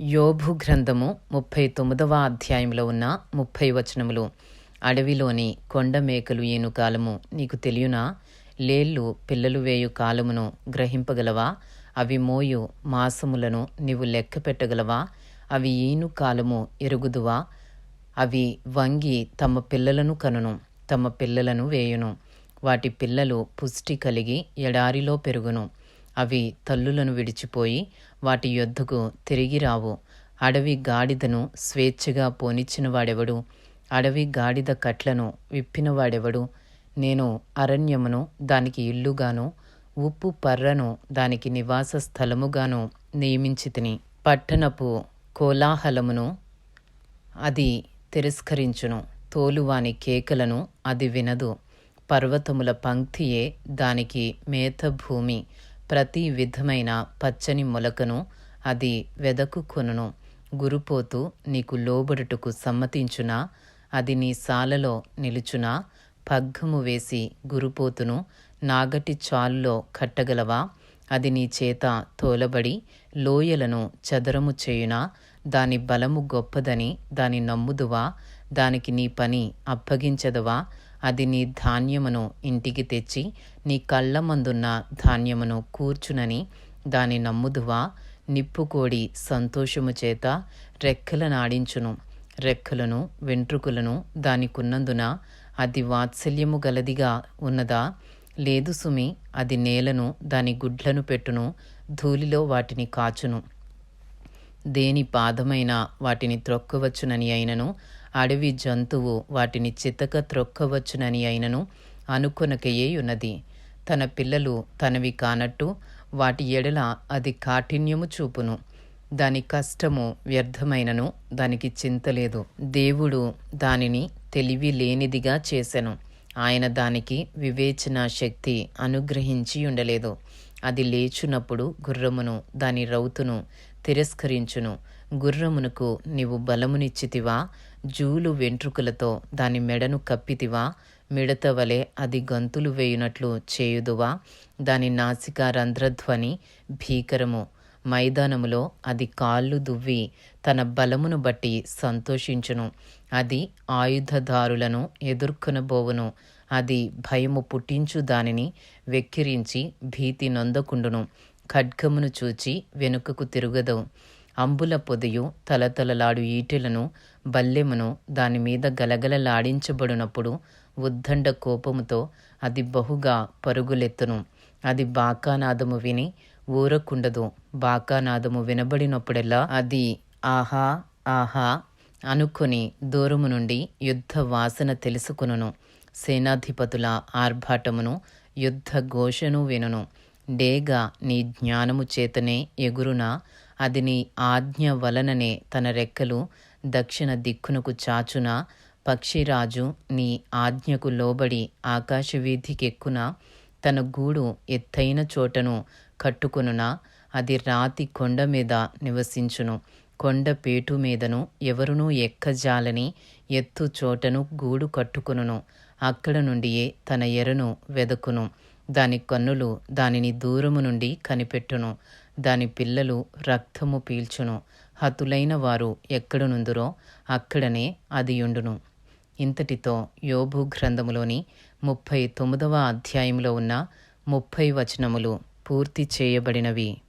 యోభు గ్రంథము ముప్పై తొమ్మిదవ అధ్యాయంలో ఉన్న ముప్పై వచనములు. అడవిలోని కొండ మేకలు ఏను కాలము నీకు తెలియనా? లేళ్ళు పిల్లలు వేయు కాలమును గ్రహింపగలవా? అవి మోయు మాసములను నీవు లెక్క పెట్టగలవా? అవి ఈను కాలము ఎరుగుదువా? అవి వంగి తమ పిల్లలను కనును తమ పిల్లలను వేయును. వాటి పిల్లలు పుష్టి కలిగి ఎడారిలో పెరుగును. అవి తల్లులను విడిచిపోయి వాటి యొద్దకు తిరిగి రావు. అడవి గాడిదను స్వేచ్ఛగా పోనిచ్చిన వాడెవడు? అడవి గాడిద కట్లను విప్పినవాడెవడు నేను అరణ్యమును దానికి ఇల్లుగాను ఉప్పు పర్రను దానికి నివాస స్థలముగాను నియమించి తిని పట్టణపు కోలాహలమును అది తిరస్కరించును. తోలువాని కేకలను అది వినదు. పర్వతముల పంక్తియే దానికి మేత భూమి ప్రతి విధమైన పచ్చని మొలకను అది వెదకుకొనును. గురుపోతు నీకు లోబడుటకు సమ్మతించునా? అది నీ సాలలో నిలుచునా? పగ్గము వేసి గురుపోతును నాగటి చాలులో కట్టగలవా? అది నీ చేత తోలబడి లోయలను చదరము చేయునా? దాని బలము గొప్పదని దాని నమ్ముదువా? దానికి నీ పని అప్పగించదవా? అది నీ ధాన్యమును ఇంటికి తెచ్చి నీ కళ్ళ మందున్న ధాన్యమును కూర్చునని దాని నమ్ముదువా. నిప్పుకోడి సంతోషము చేత రెక్కలనాడించును రెక్కలను వెంట్రుకలను దానికున్నందున అది వాత్సల్యము గలదిగా ఉన్నదా. లేదు సుమి అది నేలను దాని గుడ్లను పెట్టును ధూళిలో వాటిని కాచును. దేని పాదమైన వాటిని త్రొక్కవచ్చునని అయినను అడవి జంతువు వాటిని చితక త్రొక్కవచ్చునని అయినను అనుకొనకయేయున్నది తన పిల్లలు తనవి కానట్టు వాటి ఎడల అది కాఠిన్యము చూపును. దాని కష్టము వ్యర్థమైనను దానికి చింతలేదు దేవుడు దానిని తెలివి లేనిదిగా చేసెను. ఆయన దానికి వివేచన శక్తి అనుగ్రహించి ఉండలేదు. అది లేచునప్పుడు గుర్రమును దాని రౌతును తిరస్కరించును. గుర్రమునకు నీవు బలమునిచ్చితివా? జూలు వెంట్రుకలతో దాని మెడను కప్పితివా? మిడత వలె అది గంతులు వేయునట్లు చేయుదువా? దాని నాసిక రంధ్రధ్వని భీకరము. మైదానములో అది కాళ్ళు దువ్వి తన బలమును బట్టి సంతోషించును. అది ఆయుధదారులను ఎదుర్కొనబోవును. అది భయము పుట్టించు దానిని వెక్కిరించి భీతి నొందకుండును. ఖడ్గమును చూచి వెనుకకు తిరుగదు అంబుల పొదయు తలతలలాడు ఈటెలను బల్లెమును దానిమీద గలగలలాడించబడినప్పుడు ఉద్దండ కోపముతో అది బహుగా పరుగులెత్తును. అది బాకానాదము విని ఊరకుండదు. బాకానాదము వినబడినప్పుడెల్లా అది ఆహా ఆహా అనుకుని దూరము నుండి యుద్ధ వాసన తెలుసుకును సేనాధిపతుల ఆర్భాటమును యుద్ధ ఘోషను వినును. డేగా నీ జ్ఞానము చేతనే ఎగురున అది నీ ఆజ్ఞ వలననే తన రెక్కలు దక్షిణ దిక్కునకు చాచున పక్షిరాజు నీ ఆజ్ఞకు లోబడి ఆకాశవీధికెక్కున తన గూడు ఎత్తైన చోటను కట్టుకొనునా? అది రాతి కొండ మీద నివసించును. కొండ పేటు మీదను ఎవరునూ ఎక్కజాలని ఎత్తు చోటను గూడు కట్టుకొనును. అక్కడ నుండియే తన ఎరను వెదకును. దాని కన్నులు దానిని దూరము నుండి కనిపెట్టును. దాని పిల్లలు రక్తము పీల్చును. హతులైన వారు ఎక్కడనుందురో అక్కడనే అది ఇంతటితో యోబు గ్రంథములోని ముప్పై తొమ్మిదవ అధ్యాయంలో ఉన్న ముప్పై వచనములు. పూర్తి చేయబడినవి.